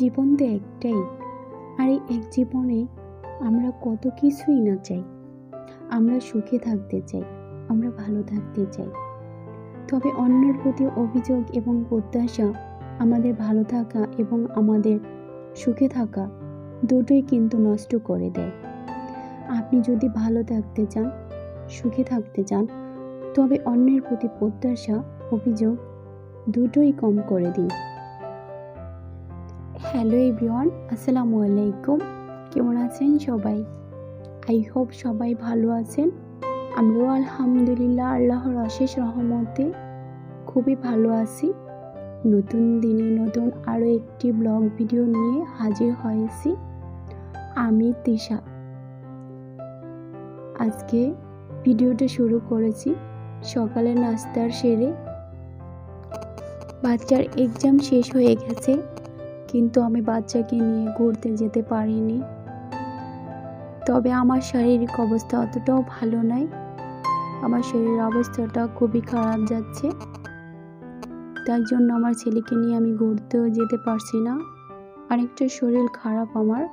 জীবন তো একটাই, আর এই এক জীবনে আমরা কত কিছুই না চাই। আমরা সুখে থাকতে চাই, আমরা ভালো থাকতে চাই। তবে অন্যের প্রতি অভিযোগ এবং প্রত্যাশা, আমাদের ভালো থাকা এবং আমাদের সুখে থাকা দুটোই কিন্তু নষ্ট করে দেয়। আপনি যদি ভালো থাকতে চান, সুখে থাকতে চান, তবে অন্যের প্রতি প্রত্যাশা, অভিযোগ দুটোই কম করে দিন। হ্যালো এভরিওয়ান, আসসালামু আলাইকুম। কেমন আছেন সবাই? আই হোপ সবাই ভালো আছেন। আমরাও আলহামদুলিল্লাহ আল্লাহর অশেষ রহমতে খুবই ভালো আছি। নতুন দিনে নতুন আরও একটি ব্লগ ভিডিও নিয়ে হাজির হয়েছি। আমি তিশা আজকে ভিডিওটা শুরু করেছি সকালে নাস্তার সেরে। বাচ্চার এক্সাম শেষ হয়ে গেছে। কিন্তু আমি বাচ্চাকে নিয়ে ঘুরতে যেতে পারিনি। তবে আমার শারীরিক অবস্থা অতটাও ভালো নয় আমার শরীরের অবস্থাটা খুবই খারাপ যাচ্ছে। তার জন্য আমার ছেলেকে নিয়ে আমি ঘুরতেও যেতে পারছি না। অনেকটা শরীর খারাপ আমার।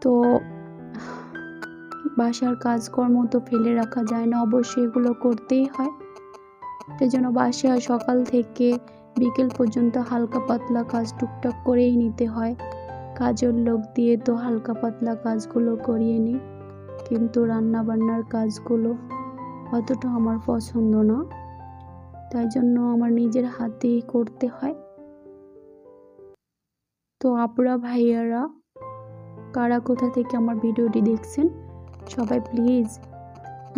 তো বাসার কাজকর্ম তো ফেলে রাখা যায় না, অবশ্যই এগুলো করতেই হয়। তাই জন্য বাসা সকাল থেকে বিকেল পর্যন্ত হালকা পাতলা কাজ টুকটাক করেই নিতে হয়। কাজের লোক দিয়ে তো হালকা পাতলা কাজগুলো করিয়ে নিই কিন্তু রান্না বান্নার কাজগুলো অতটা আমার পছন্দ না। তাই জন্য আমার নিজের হাতেই করতে হয়। তো আপুরা ভাইয়ারা, কারা কোথা থেকে আমার ভিডিওটি দেখছেন, সবাই প্লিজ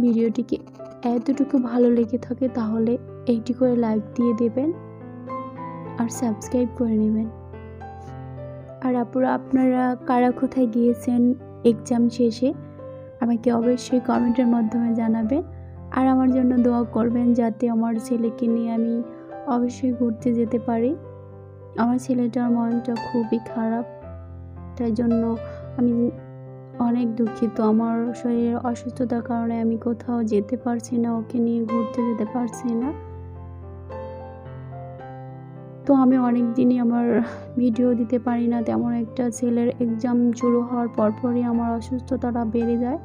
ভিডিওটিকে এতটুকু ভালো লেগে থাকে তাহলে এইটি করে লাইক দিয়ে দেবেন আর সাবস্ক্রাইব করে নেবেন। আর আপুরা, আপনারা কারা কোথায় গিয়েছেন এক্সাম শেষে, আমাকে অবশ্যই কমেন্টের মাধ্যমে জানাবেন। আর আমার জন্য দোয়া করবেন যাতে আমার ছেলেকে নিয়ে আমি অবশ্যই ঘুরতে যেতে পারি। আমার ছেলেটার মনটা খুবই খারাপ, তাই জন্য আমি অনেক দুঃখিত। আমার শরীরের অসুস্থতার কারণে আমি কোথাও যেতে পারছি না, ওকে নিয়ে ঘুরতে যেতে পারছি না। তো আমি অনেক দিনই আমার ভিডিও দিতে পারি না, তেমন একটা ছেলের এক্সাম শুরু হওয়ার পরপরই আমার অসুস্থতাটা বেড়ে যায়।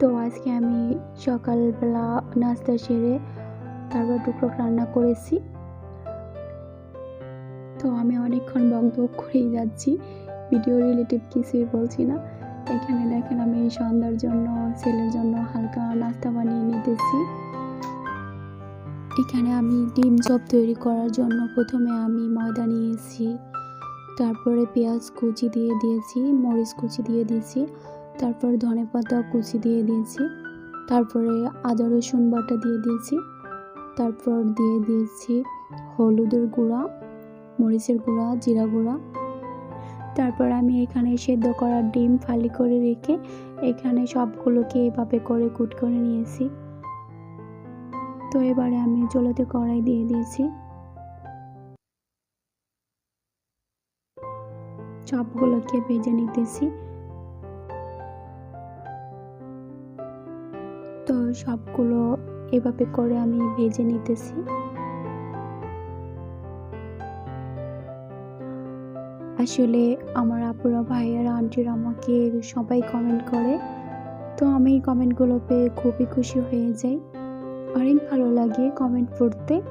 তো আজকে আমি সকালবেলা নাস্তা সেরে তারপর টুকরো রান্না করেছি। তো আমি অনেকক্ষণ বকবক করেই যাচ্ছি। ভিডিও রিলেটিভ কিছুই বলছি না। এখানে দেখেন আমি সন্ধ্যার জন্য, ছেলের জন্য হালকা নাস্তা বানিয়ে নিতেছি। এখানে আমি ডিম চপ তৈরি করার জন্য প্রথমে আমি ময়দা নিয়েছি, তারপরে পেঁয়াজ কুচি দিয়ে দিয়েছি, মরিচ কুচি দিয়ে দিয়েছি, তারপর ধনে পাতা কুচি দিয়ে দিয়েছি, তারপরে আদা রসুন বাটা দিয়ে দিয়েছি, তারপর দিয়ে দিয়েছি হলুদের গুঁড়া, মরিচের গুঁড়া, জিরা গুঁড়া তারপর আমি এখানে সেদ্ধ করা ডিম ফালি করে রেখে এখানে সবগুলোকে এভাবে করে কুট করে নিয়েছি। তো এবারে আমি চুলাতে কড়াই দিয়ে দিয়েছি। সবগুলোকে ভেজে নিতেছি। তো সবগুলো এভাবে করে আমি ভেজে নিতেছি। আসলে আমার আপুরা, ভাইয়ারা, আন্টিরা আমাকে সবাই কমেন্ট করে। তো আমি এই কমেন্টগুলো পেয়ে খুবই খুশি হয়ে যাই। অনেক ভালো লাগে কমেন্ট পড়তে।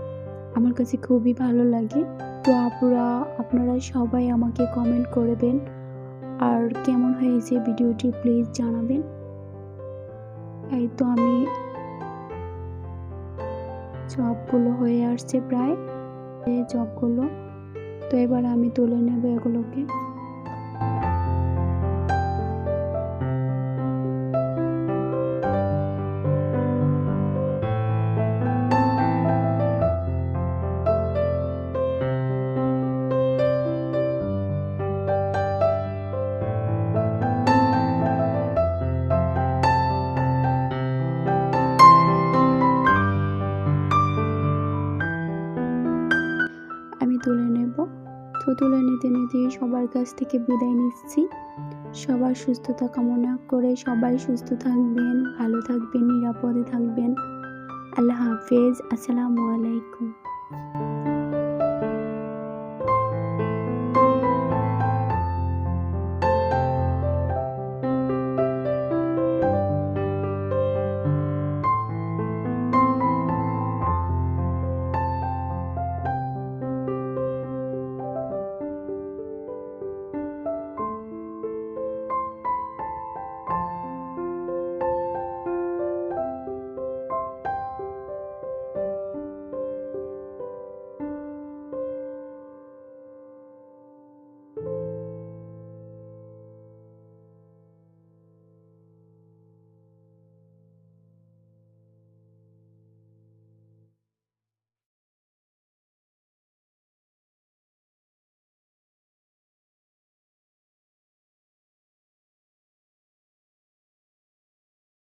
আমার কাছে খুবই ভালো লাগে। তো আপুরা, আপনারা সবাই আমাকে কমেন্ট করবেন। আর কেমন হয়েছে ভিডিওটি প্লিজ জানাবেন। এই তো আমি চপগুলো হয়ে আসছে প্রায়। চপগুলো তো এবার আমি তুলে নেব এগুলোকে। তুলে নেব। তো তুলে নিতে নিতে সবার কাছ থেকে বিদায় নিচ্ছি। সবার সুস্থতা কামনা করে সবাই সুস্থ থাকবেন, ভালো থাকবেন, নিরাপদে থাকবেন। আল্লাহ হাফেজ। আসসালামু আলাইকুম।